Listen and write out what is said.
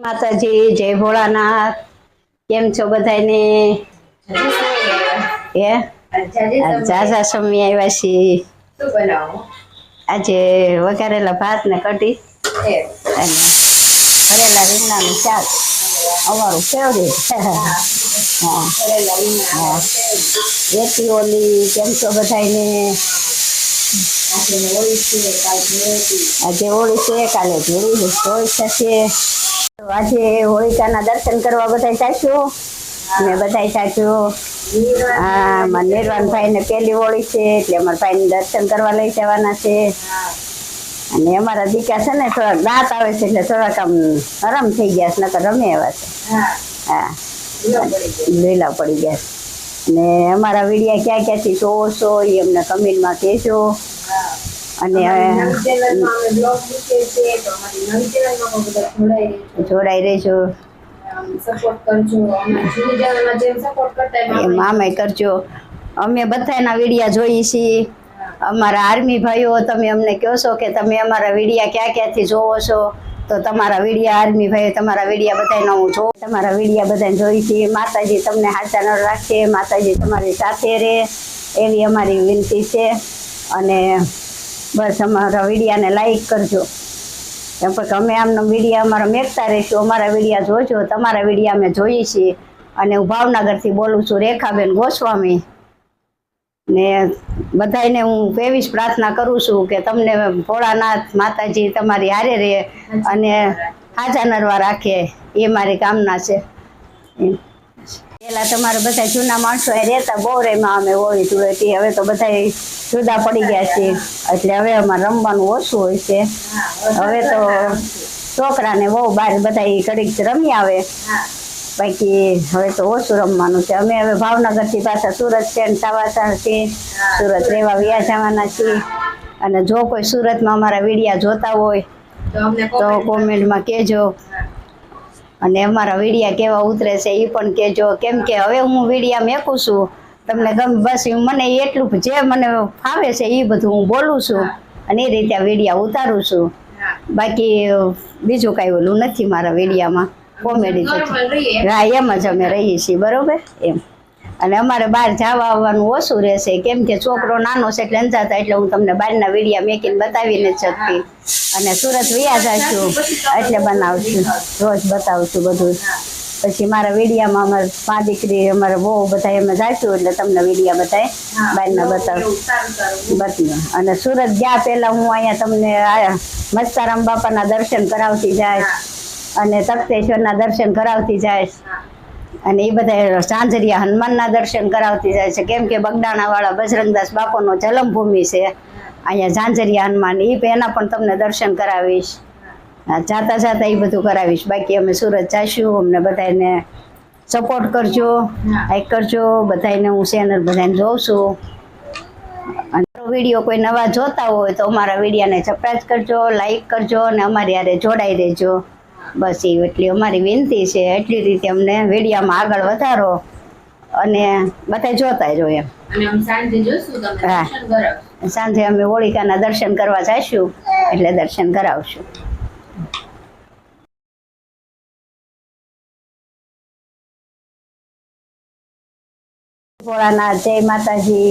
માતાજી જય ભોળાનાથ. કેમ છો બધાને હે? ઝાઝા સમય આવ્યા છીએ. આજે વઘારેલા ભાત ને કઢી અને ભરેલા રીંગણાનું શાક. અમારું ફેવરેટ હા. એથી ઓલી કેમ છો બધાને આજે હોળી છે કાલ ધૂળી હોળી થશે આજે હોળિકાના દર્શન કરવા બધા ચાચ્યો ને બધા ચાચ્યો હા મારા નિર્વાણભાઈ ને પેલી હોળી છે, એટલે અમારા ભાઈ દર્શન કરવા લઈ જવાના છે. અને અમારા દીકરા છે ને થોડાક દાંત આવે છે, એટલે થોડાક આમ આરામ થઈ ગયા છે, નકર રમે એવા છે. હા, લીલો પડી ગયો અને અમારા વીડિયા ક્યાં ક્યાંથી જોવો છો એ અમને કમેન્ટમાં કહેજો. અને જોડાઈ રહેજો. મામે કરજો. અમે બધાના વિડીયા જોઈએ છીએ. અમારા આર્મી ભાઈઓ તમે અમને કહો છો કે તમે અમારા વિડીયા ક્યાં ક્યાંથી જોવો છો? તો તમારા વિડીયા આર્મી ભાઈઓ તમારા વિડીયા બધાને હું જોઉં. તમારા વિડીયા બધાને જોઈ છીએ માતાજી તમને હાચા ન રાખે. માતાજી તમારી સાથે રહે. એવી અમારી વિનંતી છે. અને બસ અમારા વિડીયાને લાઈક કરજો. એમ કે અમે આમનો વિડીયા, અમારા મેકતા રહીશું. અમારા વિડીયા જોજો. તમારા વિડીયા અમે જોઈએ છીએ. અને હું ભાવનગરથી બોલું છું, રેખાબેન ગોસ્વામી. ને બધાને હું એવી જ પ્રાર્થના કરું છું કે તમને ભોળાનાથ માતાજી તમારી હારે રહે અને હાજા નરવા રાખે. એ મારી કામના છે. પેલા તમારે બધા જૂના માણસો એ રહેતા બહુ રેમાં અમે હોળી ધૂળેટી હવે તો બધા જુદા પડી ગયા છે. એટલે હવે અમારે રમવાનું ઓછું હોય છે. હવે તો છોકરાને બહુ બહાર બધા ઈ ઘડીક રમી આવે. બાકી હવે તો ઓછું રમવાનું છે. અમે હવે ભાવનગરથી પાછા સુરત છે ને છે. સુરત રહેવા વ્યા જવાના છીએ અને જો કોઈ સુરતમાં અમારા વિડીયા જોતા હોય તો કોમેન્ટમાં કહેજો. અને અમારા વિડીયા કેવા ઉતરે છે એ પણ કહેજો કેમ કે હવે હું વિડીયા મેકું છું તમને ગમે બસ મને એટલું જે મને ફાવે છે એ બધું હું બોલું છું અને એ રીતે વિડિયા ઉતારું છું. બાકી બીજું કાંઈ ઓલું નથી મારા વિડિયામાં. કોમેડી હા એમ જ અમે રહીએ છીએ બરોબર? એમ. અને અમારે બહાર જવા આવવાનું ઓછું રહેશે. કેમ કે છોકરો નાનો છે એટલે અંજાતા એટલે હું તમને બહારના વિડીયા મેકીને બતાવીને શકતી. અને સુરત વ્યા જઈશું એટલે બનાવશું. રોજ બતાવું છું બધું. પછી મારા વિડીયામાં અમારે પાંચ દીકરી અમારે બહુ બધા અમે જાઈશું એટલે તમને વિડીયા બતાવે હા બહારના બતાવ. બતાવ્યું અને સુરત ગયા પહેલાં હું અહીંયા તમને મસ્તારામ બાપાના દર્શન કરાવતી જાય. અને તખતેશ્વરના દર્શન કરાવતી જાય. અને એ બધા સાંજરિયા હનુમાનના દર્શન કરાવતી જાય છે. કેમ કે બગડાણાવાળા બજરંગદાસ બાપોનો જન્મભૂમિ છે. અહીંયા ઝાંઝરિયા હનુમાન એ એના પણ તમને દર્શન કરાવીશ. જાતા જાતા એ બધું કરાવીશ. બાકી અમે સુરત જઈશું અમને બધાને સપોર્ટ કરજો લાઈક કરજો બધાને હું ચેનલ બધાને જોઉં છું. અને વીડિયો કોઈ નવા જોતા હોય તો અમારા વિડીયોને સબસ્ક્રાઈબ કરજો લાઈક કરજો અને અમારી હારે જોડાઈ રહેજો. બસ એ એટલી અમારી વિનંતી છે એટલી રીતે અમને વેડિયામાં આગળ વધારો અને બધા જોતા રહો એમ. હા. સાંજે અમે હોળિકાના દર્શન કરવા જઈશું એટલે દર્શન કરાવશું. ભોળાનાથ જય માતાજી.